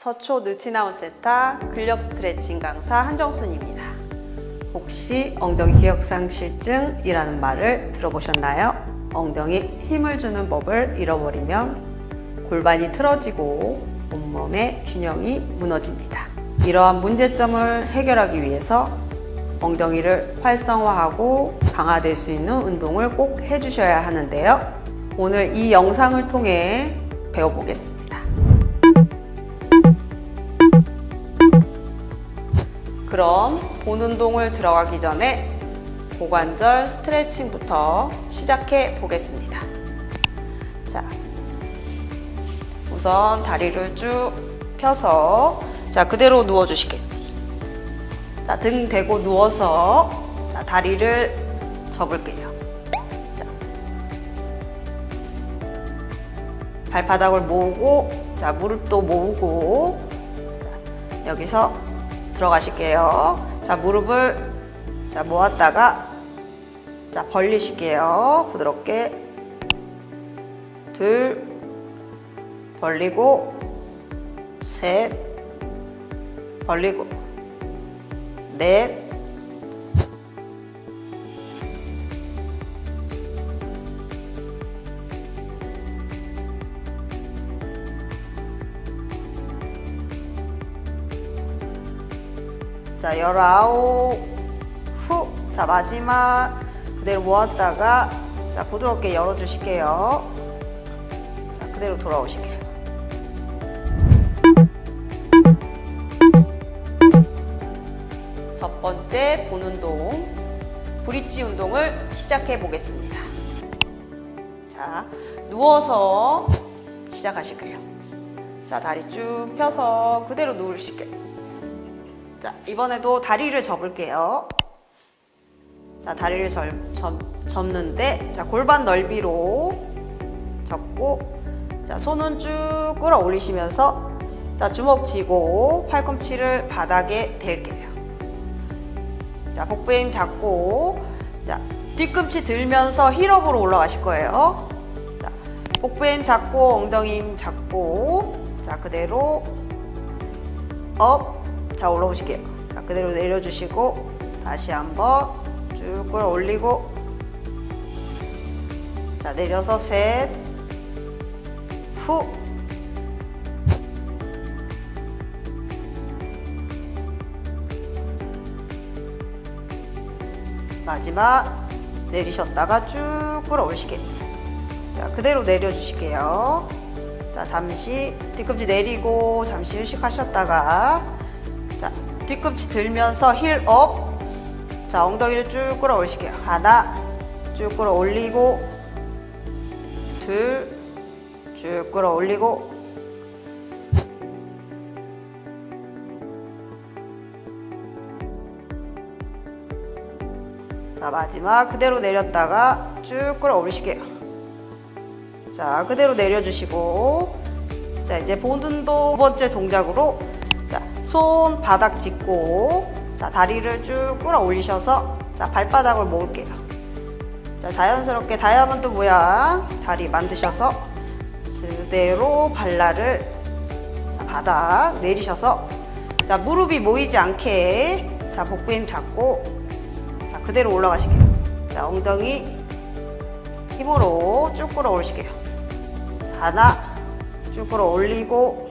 서초 느치나운 세타 근력 스트레칭 강사 한정순입니다. 혹시 엉덩이 기억상실증이라는 말을 들어보셨나요? 엉덩이 힘을 주는 법을 잃어버리면 골반이 틀어지고 온몸의 균형이 무너집니다. 이러한 문제점을 해결하기 위해서 엉덩이를 활성화하고 강화될 수 있는 운동을 꼭 해주셔야 하는데요. 오늘 이 영상을 통해 배워보겠습니다. 그럼 본 운동을 들어가기 전에 고관절 스트레칭부터 시작해 보겠습니다. 자, 우선 다리를 쭉 펴서 자 그대로 누워 주시게. 자, 등 대고 누워서 자, 다리를 접을게요. 자, 발바닥을 모으고 자 무릎도 모으고 자, 여기서 들어가실게요. 자 무릎을 자 모았다가 자 벌리실게요. 부드럽게 둘 벌리고 셋 벌리고 넷 자, 열아홉 후. 자, 마지막 그대로 모았다가 자, 부드럽게 열어 주실게요. 자, 그대로 돌아오실게요. 첫 번째 본 운동 브릿지 운동을 시작해 보겠습니다. 자, 누워서 시작하실게요. 자, 다리 쭉 펴서 그대로 누우실게요. 자, 이번에도 다리를 접을게요. 자, 다리를 절, 접, 접는데, 자, 골반 넓이로 접고, 자, 손은 쭉 끌어 올리시면서, 자, 주먹 쥐고 팔꿈치를 바닥에 댈게요. 자, 복부 힘 잡고, 자, 뒤꿈치 들면서 힐업으로 올라가실 거예요. 자, 복부 힘 잡고, 엉덩이 힘 잡고, 자, 그대로 업, 자 올라오실게요. 자 그대로 내려주시고 다시 한번 쭉 끌어 올리고 자 내려서 셋, 후. 마지막 내리셨다가 쭉 끌어 올리실게요. 자 그대로 내려주실게요. 자 잠시 뒤꿈치 내리고 잠시 휴식하셨다가 자, 뒤꿈치 들면서 힐 업. 자, 엉덩이를 쭉 끌어 올리실게요. 하나, 쭉 끌어 올리고, 둘, 쭉 끌어 올리고, 자, 마지막 그대로 내렸다가 쭉 끌어 올리실게요. 자, 그대로 내려주시고, 자, 이제 본 운동 두 번째 동작으로 자, 손 바닥 짚고 자, 다리를 쭉 끌어 올리셔서 자, 발바닥을 모을게요. 자, 자연스럽게 다이아몬드 모양 다리 만드셔서 그대로 발라를 자, 바닥 내리셔서 자, 무릎이 모이지 않게 자, 복부 힘 잡고 자, 그대로 올라가실게요. 자, 엉덩이 힘으로 쭉 끌어 올리실게요. 하나 쭉 끌어 올리고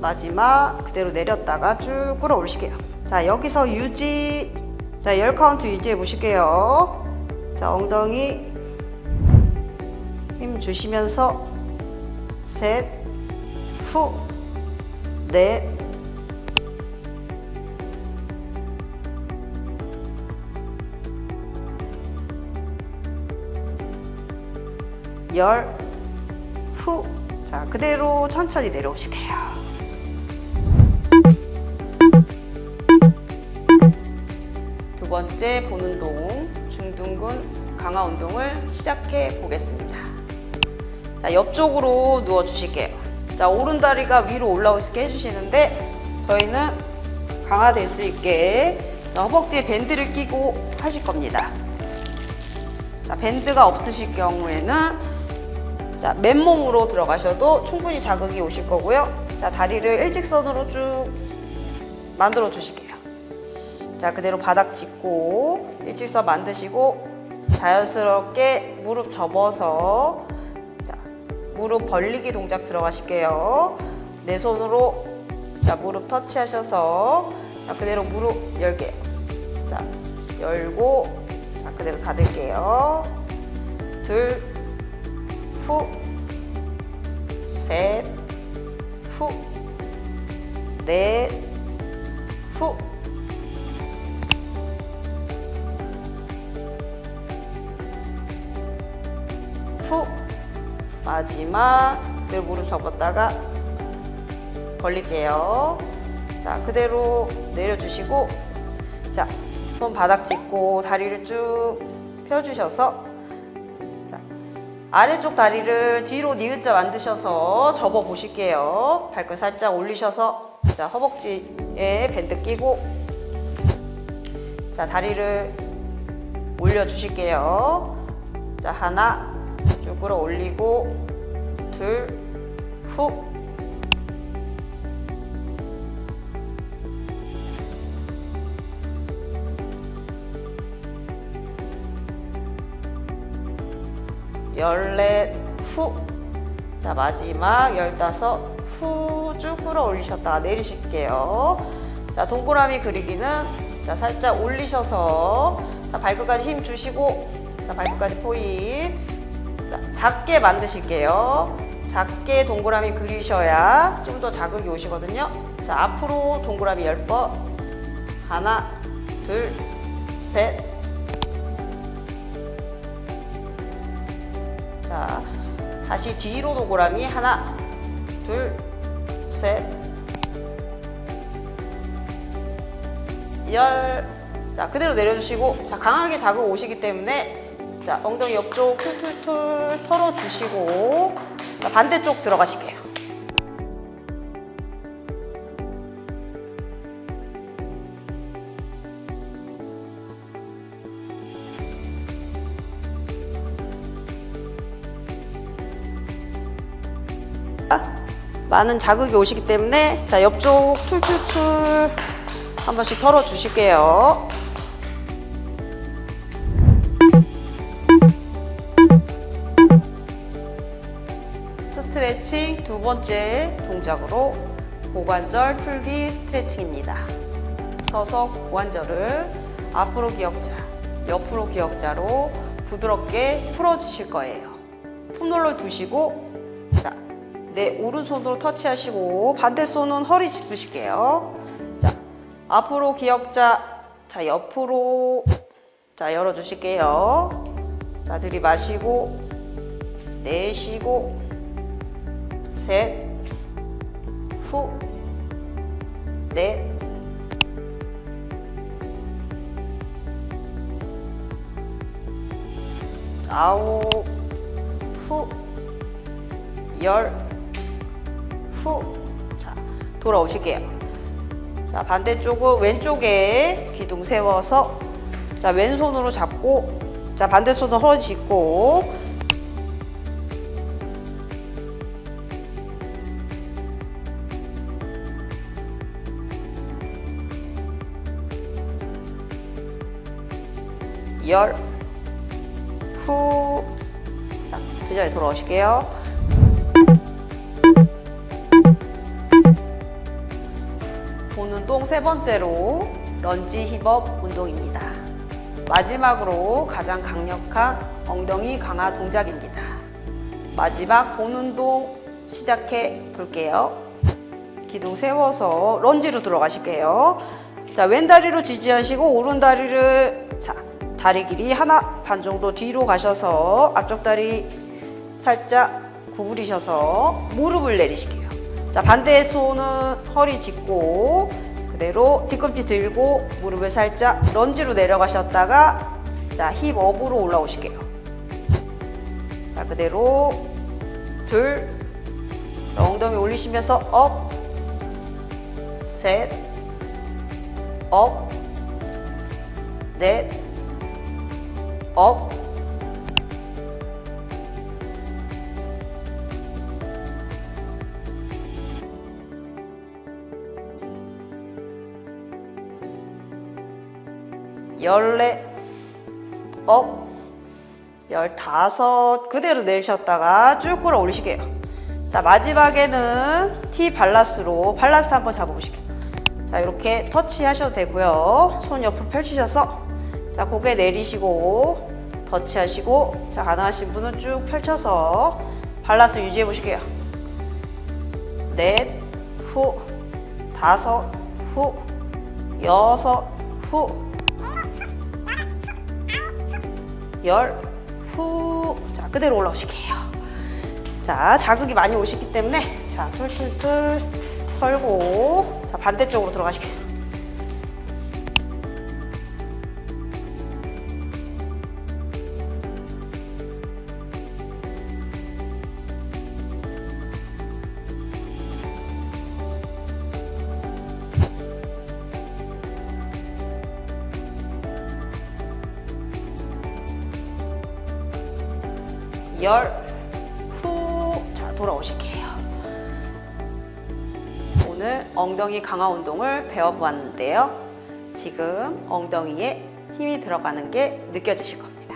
마지막 그대로 내렸다가 쭉 끌어 올리실게요. 자, 여기서 유지, 자, 열 카운트 유지해 보실게요. 자, 엉덩이 힘 주시면서 셋, 후, 넷, 열, 후. 자, 그대로 천천히 내려오실게요. 번째 본 운동, 중둔근 강화 운동을 시작해 보겠습니다. 자, 옆쪽으로 누워 주실게요. 자, 오른 다리가 위로 올라오시게 해주시는데, 저희는 강화될 수 있게 자, 허벅지에 밴드를 끼고 하실 겁니다. 자, 밴드가 없으실 경우에는 자, 맨몸으로 들어가셔도 충분히 자극이 오실 거고요. 자, 다리를 일직선으로 쭉 만들어 주실게요. 자, 그대로 바닥 짚고 일직선 만드시고 자연스럽게 무릎 접어서 자, 무릎 벌리기 동작 들어가실게요. 내 손으로 자, 무릎 터치하셔서 자, 그대로 무릎 열게요. 자, 열고 자, 그대로 닫을게요. 둘, 후, 셋, 후, 넷, 후. 후. 마지막 늘 무릎 접었다가 벌릴게요. 자, 그대로 내려주시고, 자, 손 바닥 짚고 다리를 쭉 펴주셔서, 자, 아래쪽 다리를 뒤로 니은자 만드셔서 접어 보실게요. 발끝 살짝 올리셔서, 자, 허벅지에 밴드 끼고, 자, 다리를 올려 주실게요. 자, 하나, 쭉 끌어 올리고, 둘, 후, 열넷 후. 자, 마지막 열다섯 후 쭉 끌어 올리셨다가 내리실게요. 자, 동그라미 그리기는 자, 살짝 올리셔서 자, 발끝까지 힘 주시고 자, 발끝까지 포인. 자, 작게 만드실게요. 작게 동그라미 그리셔야 좀 더 자극이 오시거든요. 자, 앞으로 동그라미 10번. 하나, 둘, 셋, 자, 다시 뒤로 동그라미 하나, 둘, 셋, 열. 자, 그대로 내려주시고, 자, 강하게 자극 오시기 때문에, 자, 엉덩이 옆쪽 툴툴툴 털어주시고, 자, 반대쪽 들어가실게요. 많은 자극이 오시기 때문에 자 옆쪽 툴툴툴 한 번씩 털어 주실게요. 스트레칭 두 번째 동작으로 고관절 풀기 스트레칭입니다. 서서 고관절을 앞으로 기역자, 옆으로 기역자로 부드럽게 풀어주실 거예요. 폼롤러 두시고 자, 내 오른손으로 터치하시고 반대 손은 허리 짚으실게요. 자, 앞으로 기역자, 자 옆으로 자 열어주실게요. 자 들이마시고 내쉬고 셋, 후, 넷, 아홉, 후, 열, 후. 자, 돌아오실게요. 자, 반대쪽은 왼쪽에 기둥 세워서 자, 왼손으로 잡고 자, 반대 손은 허리 짚고 열, 후. 자, 제자리 돌아오실게요. 본 운동 세 번째로 런지 힙업 운동입니다. 마지막으로 가장 강력한 엉덩이 강화 동작입니다. 마지막 본 운동 시작해 볼게요. 기둥 세워서 런지로 들어가실게요. 자, 왼 다리로 지지하시고 오른 다리를 자, 다리 길이 하나 반 정도 뒤로 가셔서 앞쪽 다리 살짝 구부리셔서 무릎을 내리실게요. 자, 반대 손은 허리 짚고 그대로 뒤꿈치 들고 무릎을 살짝 런지로 내려가셨다가 자, 힙 업으로 올라오실게요. 자, 그대로 둘 자, 엉덩이 올리시면서 업 셋, 업, 넷, 업, 열넷, 업, 열다섯 그대로 내리셨다가 쭉 끌어 올리실게요. 자 마지막에는 T 발라스로 발라스트 한번 잡아보실게요. 자 이렇게 터치 하셔도 되고요. 손 옆으로 펼치셔서 자 고개 내리시고 터치 하시고 자 가능하신 분은 쭉 펼쳐서 발라스 유지해 보실게요. 넷, 후, 다섯, 후, 여섯, 후, 열, 후. 자, 그대로 올라오실게요. 자, 자극이 많이 오시기 때문에 자, 툴툴툴 털고 자, 반대쪽으로 들어가실게요. 열, 후. 자, 돌아오실게요. 오늘 엉덩이 강화 운동을 배워보았는데요. 지금 엉덩이에 힘이 들어가는 게 느껴지실 겁니다.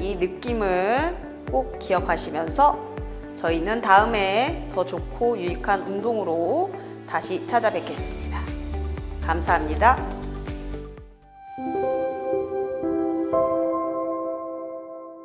이 느낌을 꼭 기억하시면서 저희는 다음에 더 좋고 유익한 운동으로 다시 찾아뵙겠습니다. 감사합니다.